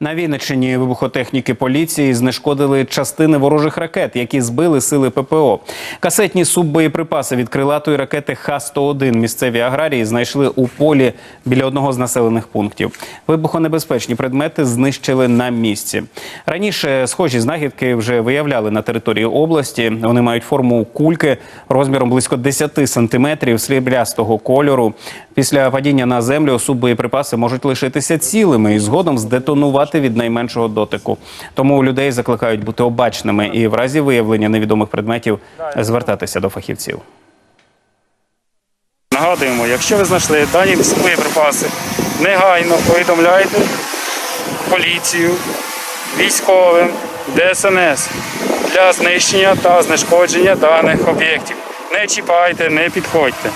На Вінниччині вибухотехніки поліції знешкодили частини ворожих ракет, які збили сили ППО. Касетні суббоєприпаси від крилатої ракети Х-101 місцеві аграрії знайшли у полі біля одного з населених пунктів. Вибухонебезпечні предмети знищили на місці. Раніше схожі знахідки вже виявляли на території області. Вони мають форму кульки розміром близько 10 сантиметрів сріблястого кольору. Після падіння на землю суббоєприпаси можуть лишитися цілими і згодом здетонувати від найменшого дотику. Тому людей закликають бути обачними і в разі виявлення невідомих предметів звертатися до фахівців. Нагадуємо, якщо ви знайшли дані боєприпаси, негайно повідомляйте поліцію, військовим, ДСНС для знищення та знешкодження даних об'єктів. Не чіпайте, не підходьте.